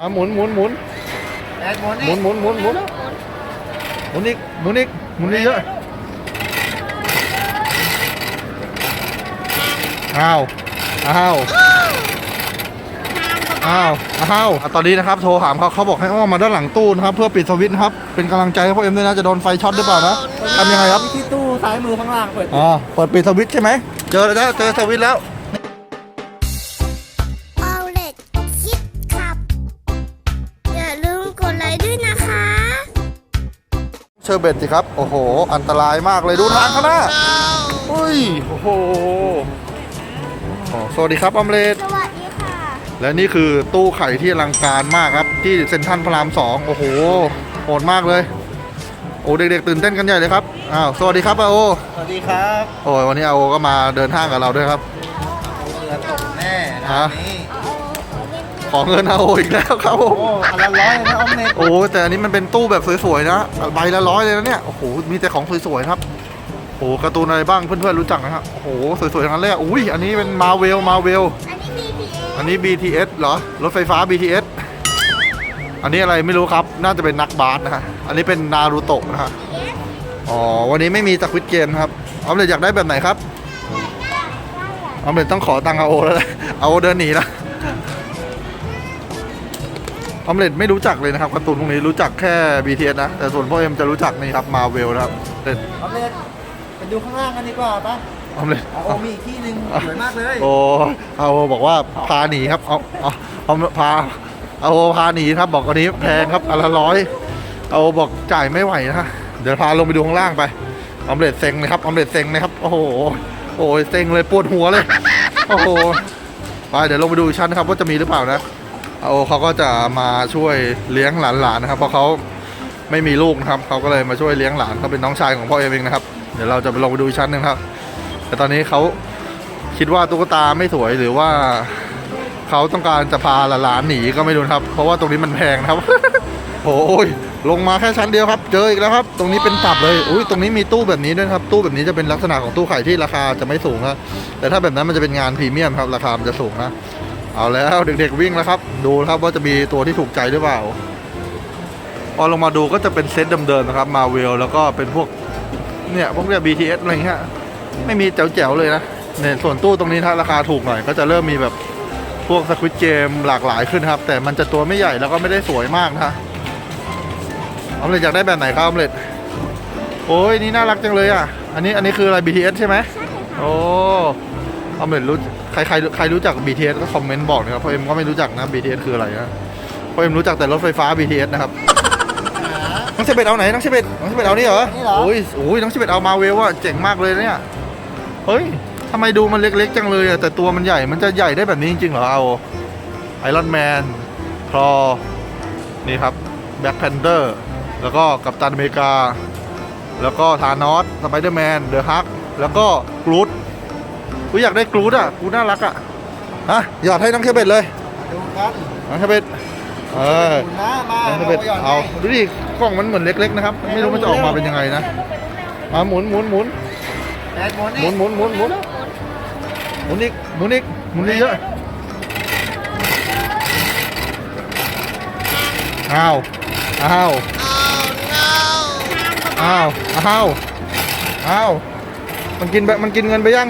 อะหมุนหมุนหมุนแอดหมุนหมุนหมุนหมุนหมุนหมุนอีกหมุนอีกหมุนเยอะอ้าวอ้าวอ้าวอ้าวอะตอนนี้นะครับโทรถามเขาเขาบอกให้อ้อมมาด้านหลังตู้นะครับเพื่อปิดสวิตช์นะครับเป็นกำลังใจให้พ่อเอ็มด้วยนะจะโดนไฟช็อตหรือเปล่านะทำยังไงครับที่ตู้ซ้ายมือข้างล่างเปิดอ๋อเปิดปิดสวิตช์ใช่ไหมเจอแล้วเจอสวิตช์แล้ว เชอร์เบตสิครับ โอ้โห อันตรายมากเลยดูทางข้างหน้าอุ้ยโอ้โหอ๋อสวัสดีครับออมเลตสวัสดีค่ะ และนี่คือตู้ไข่ที่อลังการมากครับ ที่เซ็นทรัลพระรามสองโอ้โหโหดมากเลย โอ้เด็กๆตื่นเต้นกันใหญ่เลยครับอ้าวสวัสดีครับอาโอสวัสดีครับ โอ้ยวันนี้อาโอก็มาเดินห้างกับเราด้วยครับเรือตกแน่นะฮะนี่ขอ เงินอาโออีกแล้วครับผมโอ้อันละร้อยเลยนะออมเล็ตโอ้แต่อันนี้มันเป็นตู้แบบสวยๆนะใบละร้อยเลยนะเนี่ยโอ้โหมีแต่ของสวยๆครับโอ้โหการ์ตูนอะไรบ้างเพื่อนๆรู้จักนะครับโอ้โหสวยๆทั้งนั้นเลยอะอุ้ยอันนี้เป็นมาเวลมาเวลอันนี้ BTS อันนี้ BTS เหรอรถไฟฟ้า BTS อันนี้อะไรไม่รู้ครับ น่าจะเป็นนักบาสนะฮะอันนี้เป็นนารูโตะนะฮะอ๋อวันนี้ไม่มีจากวิดเกมครับออมเล็ตอยากได้แบบไหนครับออมเล็ตต้องขอตังค์อาโอแล้วแหละอาโอเดินหนีนะ ออมเล็ตไม่รู้จักเลยนะครับการ์ตูนพวกนี้รู้จักแค่ BTS นะ แต่ส่วนพ่อเอ็มจะรู้จักนี่ครับมาเวลนะครับเล่นออมเล็ตไปดูข้างล่างกันดีกว่าปะออมเล็ตเอาโอมีอีกที่หนึ่งสวยมากเลยโอ้เอาบอกว่าพาหนีครับเอาเอาเอาพาเอาพาหนีครับบอกอันนี้แพงครับอันละร้อยเอาบอกจ่ายไม่ไหวนะเดี๋ยวพาลงไปดูข้างล่างไปออมเล็ตเซ็งเลยครับออมเล็ตเซ็งเลยครับโอ้โหโอ้ยเซ็งเลยปวดหัวเลยโอ้โหไปเดี๋ยวลงไปดูอีกชั้นนะครับว่าจะมีหรือเปล่านะ เอาเขาก็จะมาช่วยเลี้ยงหลานๆนะครับ เพราะเขาไม่มีลูกนะครับเขาก็เลยมาช่วยเลี้ยงหลานเขาเป็นน้องชายของพ่อเอ็มเองนะครับ เดี๋ยวเราจะไปลงไปดูชั้นหนึ่งครับ แต่ตอนนี้เขาคิดว่าตุ๊กตาไม่สวยหรือว่าเขาต้องการจะพาหลานๆหนีก็ไม่รู้ครับ เพราะว่าตรงนี้มันแพงนะครับโอ้ยลงมาแค่ชั้นเดียวครับ เจออีกแล้วครับ ตรงนี้เป็นตับเลยอุ้ยตรงนี้มีตู้แบบนี้ด้วยครับ ตู้แบบนี้จะเป็นลักษณะของตู้ไข่ที่ราคาจะไม่สูงนะแต่ถ้าแบบนั้นมันจะเป็นงานพรีเมียมครับ ราคามันจะสูงนะ เอาแล้วเด็กๆวิ่งแล้วครับ ดูครับว่าจะมีตัวที่ถูกใจหรือเปล่าพอลงมาดูก็จะเป็นเซตเดิมๆนะครับมาเวลแล้วก็เป็นพวกเนี่ยพวกเนี้ย BTS อะไรเงี้ยไม่มีแจ๋วๆเลยนะเนี่ยส่วนตู้ตรงนี้ถ้าราคาถูกหน่อย ก็จะเริ่มมีแบบพวกสควิตเกมหลากหลายขึ้นครับ แต่มันจะตัวไม่ใหญ่แล้วก็ไม่ได้สวยมากนะออมเล็ตอยากได้แบบไหนครับออมเล็ตโอ้ยนี่น่ารักจังเลยอะ อันนี้อันนี้คืออะไร BTS ใช่ไหมโอ้ออมเล็ตรู้ ใครใครใครรู้จัก BTS ก็คอมเมนต์บอกนะครับเพราะเอ็มก็ไม่รู้จักนะ BTS คืออะไรนะเพราะเอ็มรู้จักแต่รถไฟฟ้า BTS นะครับน้องเชเบตเอาไหนน้องเชเบตน้องเชเบตเอานี่เหรอนี่เหรอ โอ้ยโอ้ยน้องเชเบตเอามาเวลว่ะเจ๋งมากเลยเนี่ยเฮ้ยทำไมดูมันเล็กๆจังเลยอะแต่ตัวมันใหญ่มันจะใหญ่ได้แบบนี้จริงๆเหรอเอาไอรอนแมนคลอนี่ครับแบ็คแพนเ t อร์แล้วก็กัปตันอเมริกา แล้วก็ธานอสสไปเดอร์แมนเดอะฮักแล้วก็กรูด กูอยากได้กรูดอะกรูดน่ารักอะฮะหยอดให้น้องเชเบตเลยดูกันน้องเชเบตเออคุณนะมาน้องเชเราเบตไปหย่อนเอาให้ดูดิกล้องมันเหมือนเล็ก ๆ นะครับ ไม่รู้มันจะออกมาเป็นยังไงนะมาหมุนหมุนหมุนแอดหมุนหมุนหมุนหมุนหมุนหมุนอีกหมุนอีกหมุนเยอะอ้าวอ้าวอ้าวอ้าวอ้าวมันกินไปมันกินเงินไปยัง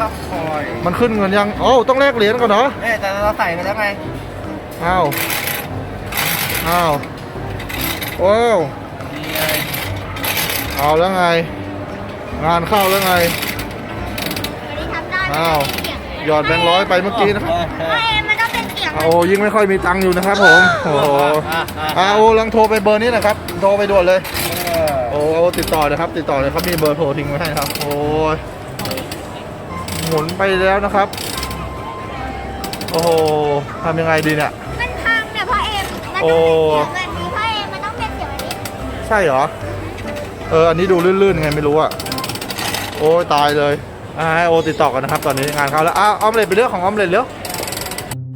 ดูครับคอยมันขึ้นเงินยังโอ้าต้องแลกเหรียญก่อนเหรอเอ๊ะแต่เราใส่ไปแล้วไงอ้าวอ้าวโอ้วดีไงเอาแล้วไง งานเข้าแล้วไงอ้าวหยอดแบงค์ร้อยไปเมื่อกี้นะครับไม่มันต้องเป็นเสียงโอ้ยิ่งไม่ค่อยมีตังค์อยู่นะครับผมโอ้โหอาโอลังโทรไปเบอร์นี้นะครับโทรไปด่วนเลย เออโอ้เอาติดต่อเลยครับ ติดต่อเลยครับมีเบอร์โทรทิ้งไว้ให้ครับ โอ้ย หมุนไปแล้วนะครับ โอ้โหทำยังไงดีเนี่ย มันพังเนี่ยพ่อเอ็มมันโอ้ต้องเป็นเสียงแบบนี้พ่อเอ็มมันต้องเป็นเสียงแบบนี้ใช่เหรอ เออ อันนี้ดูลื่นๆไงไม่รู้อะโอ้ยตายเลยอ่าให้โอติดต่อกันนะครับ ตอนนี้งานเขาแล้วอ้าวออมเล็ตไปเรื่องของออมเล็ตเร็ว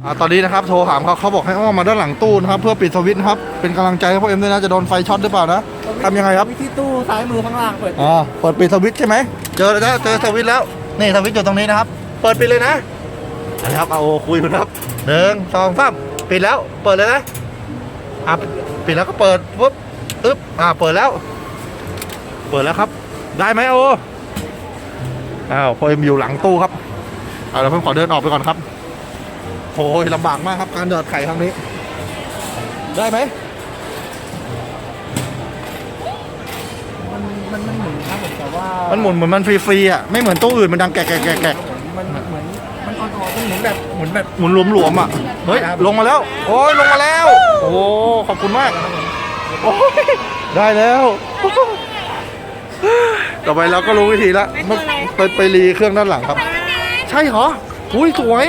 อ่าตอนนี้นะครับ โทรถามเขาเขาบอกให้อ้อมมาด้านหลังตู้นะครับ เพื่อปิดสวิตช์นะครับ เป็นกำลังใจให้พ่อเอ็มด้วยนะ จะโดนไฟช็อตหรือเปล่านะทำยังไงครับ ที่ตู้ซ้ายมือข้างล่างเปิด อ๋อเปิดปิดสวิตช์ใช่ไหม เจอแล้วเจอสวิตช์แล้ว นี่สวิตช์อยู่ตรงนี้นะครับ เปิดปิดเลยนะนะครับเอาโอคุยกันครับหนึ่งสองสามปิดแล้ว เปิดเลยนะอะปิดแล้วก็เปิดปุ๊บอึ๊บอ่าเปิดแล้ว เปิดแล้วครับ ได้ไหมโออ้าวพอเอ็มอยู่หลังตู้ครับเอาเดี๋ยวผมขอเดินออกไปก่อนครับโอ้ยลำบากมากครับการเดินไข่ครั้งนี้ ได้ไหม มันมันมันหมุนครับผมแต่ว่ามันหมุนเหมือนมันฟรีๆอะไม่เหมือนตู้อื่นมันดังแกะแกะแกะแกะมันเหมือนมันอ่อนๆมันหมุนแบบหมุนแบบหมุนหลวมๆอะเฮ้ยลงมาแล้ว โอ้ยลงมาแล้ว โอ้ขอบคุณมากโอ้ยได้แล้ว ต่อไปเราก็รู้วิธีละมันไปไปรีเครื่องด้านหลังครับ ใช่เหรออุ้ยสวย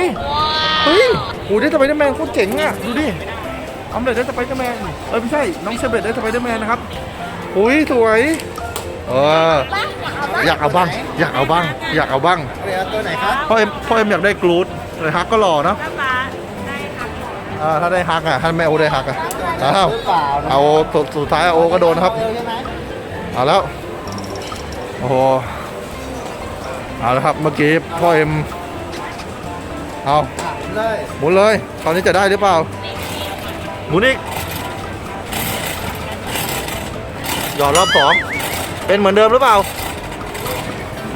เฮ้ยโอ้ยได้สไปเดอร์แมนโคตรเจ๋งอะดูดิออมเล็ตได้สไปเดอร์แมนเอ้ยไม่ใช่น้องเชเบตได้สไปเดอร์แมนนะครับอุ้ยสวย เอออยากเอาบ้าง อยากเอาบ้าง อยากเอาบ้างเรือตัวไหนครับพ่อเอ็มพ่อเอ็มอยากได้กรูดเลยฮักก็หล่อเนอะอ่าถ้าได้ฮักอะถ้าแม่โอได้ฮักอะอ้าวหรือเปล่านะเอาสุดสุดท้ายโอก็โดนครับเร็วใช่ไหมเอาแล้วโอ้โหเอาแล้วครับเมื่อกี้พ่อเอ็มเอาอะเลยหมุนเลยตอนนี้จะได้หรือเปล่าหมุนอีกหยอดรอบสอง เป็นเหมือนเดิมหรือเปล่า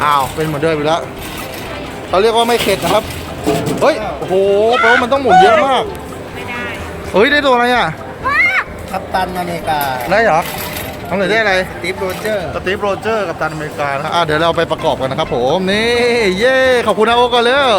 อ้าว เป็นเหมือนเดิมอยู่แล้วเขาเรียกว่าไม่เข็ดนะครับ เฮ้ย โอ้โห แปลว่ามันต้องหมุนเยอะมาก ไม่ได้เฮ้ย ได้ตัวอะไรอะกัปตันอเมริกาได้เหรอทำไหนได้อะไร สตีฟโรเจอร์ สตีฟโรเจอร์กับตันอเมริกานะอะเดี๋ยวเราไปประกอบกันนะครับผม นี่ เย้ ขอบคุณอาโอก่อนเร็ว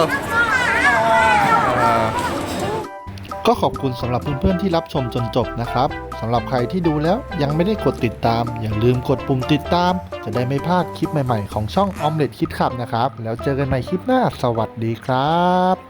ก็ขอบคุณสำหรับเพื่อนๆที่รับชมจนจบนะครับสำหรับใครที่ดูแล้วยังไม่ได้กดติดตาม อย่าลืมกดปุ่มติดตาม จะได้ไม่พลาดคลิปใหม่ๆ ของช่องออมเล็ตคิดขับนะครับ แล้วเจอกันใหม่คลิปหน้า สวัสดีครับ